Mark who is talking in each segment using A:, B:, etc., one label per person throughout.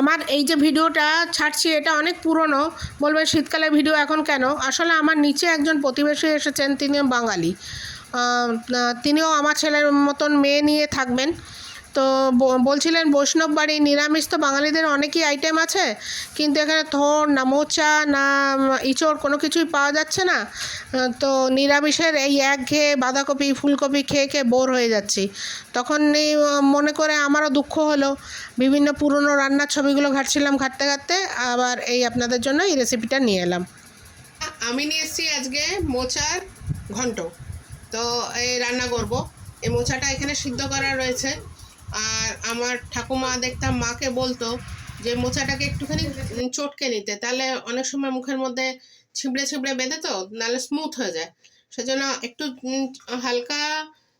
A: আমার এই যে ভিডিওটা ছাড়ছি, এটা অনেক পুরনো। বলবে শীতকালে ভিডিও এখন কেন? আসলে আমার নিচে একজন প্রতিবেশী এসেছেন তিনি বাঙালি। তিনিও আমার ছেলের মতন মেয়ে নিয়ে থাকবেন। তো বলছিলেন বৈষ্ণব বাড়ি, নিরামিষ তো বাঙালিদের অনেকই আইটেম আছে, কিন্তু এখানে থোর, না মোচা, না ইঁচড় কোনো কিছুই পাওয়া যাচ্ছে না। তো নিরামিষের এই এক ঘেয়ে বাঁধাকপি, ফুলকপি খেয়ে খেয়ে বোর হয়ে যাচ্ছি। তখন মনে করে আমারও দুঃখ হলো। বিভিন্ন পুরনো রান্নার ছবিগুলো ঘাটছিলাম ঘাটতে ঘাটতে, আবার এই আপনাদের জন্য এই রেসিপিটা নিয়ে এলাম। আমি নিয়ে এসেছি আজকে মোচার ঘন্ট। তো এই রান্না করব। এই মোচাটা এখানে সিদ্ধ করা রয়েছে। আর আমার ঠাকুমা দেখতাম মাকে বলতো যে, মোচাটাকে একটুখানি চটকে নিতে। তাহলে অনেক সময় মুখের মধ্যে ছিবড়ে ছিবড়ে বেঁধে তো, নাহলে স্মুথ হয়ে যায়। সেজন্য একটু হালকা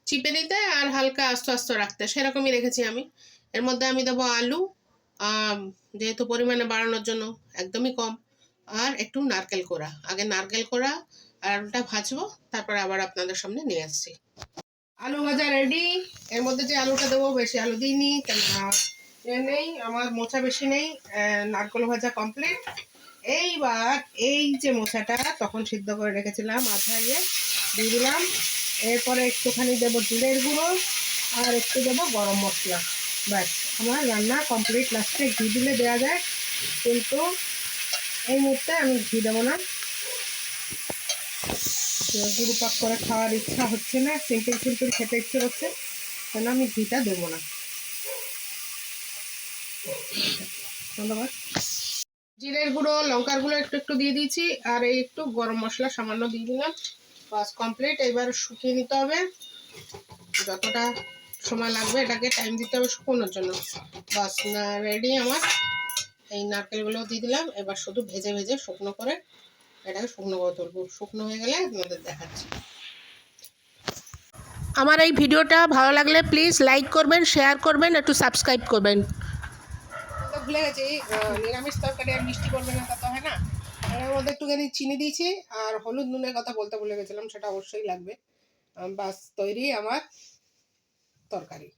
A: চিপে নিতে আর হালকা আস্তে আস্তে রাখতে। সেরকমই রেখেছি আমি। এর মধ্যে আমি দেবো আলু। যেহেতু পরিমাণে বাড়ানোর জন্য একদমই কম। আর একটু নারকেল কোড়া। আগে নারকেল কোড়া আর আলুটা ভাজবো, তারপরে আবার আপনাদের সামনে নিয়ে আসছি। আলু ভাজা রেডি এর মধ্যে যে আলুটা দেবো, বেশি আলু দিইনি নেই, আমার মোচা বেশি নেই নারকেল ভাজা কমপ্লিট এইবার এই যে মোচাটা তখন সিদ্ধ করে রেখেছিলাম আধা ইয়ে দিয়ে দিলাম। এরপরে একটুখানি দেবো জিরের গুঁড়ো, আর একটু দেবো গরম মশলা। ব্যাস, আমার রান্না কমপ্লিট লাস্টে ঘি দিলে দেওয়া যায়, কিন্তু এই মুহূর্তে আমি ঘি দেবো না। গুরু পাক করে খাওয়ার ইচ্ছা হচ্ছে না, সিম্পল সিম্পল খেতে ইচ্ছে হচ্ছে কেন আমি ঘিটা দেবো না। ধন্যবাদ। জিরের গুঁড়ো, লঙ্কার গুঁড়ো একটু একটু দিয়ে দিয়েছি, আর এই একটু গরম মশলা সামান্য দিয়ে দিলাম। বাস কমপ্লিট এবার শুকিয়ে নিতে হবে। যতটা সময় লাগবে এটাকে টাইম দিতে হবে শুকোনোর জন্য। বাস রেডি আমার। এই নারকেলগুলো দিয়ে দিলাম। এবার শুধু ভেজে ভেজে শুকনো করে এটাকে শুকনো করে তুলবো। শুকনো হয়ে গেলে আপনাদের দেখাচ্ছি। আমার এই ভিডিওটা ভালো লাগলে প্লিজ লাইক করবেন শেয়ার করবেন একটু সাবস্ক্রাইব করবেন। ভুলে গেছি নিরামিষ তরকারি আর মিষ্টি করবে না তা তো হয় না। এর মধ্যে একটুখানি চিনি দিয়েছি আর হলুদ নুনের কথা বলতে ভুলে গেছিলাম সেটা অবশ্যই লাগবে। বাস তৈরি আমার তরকারি।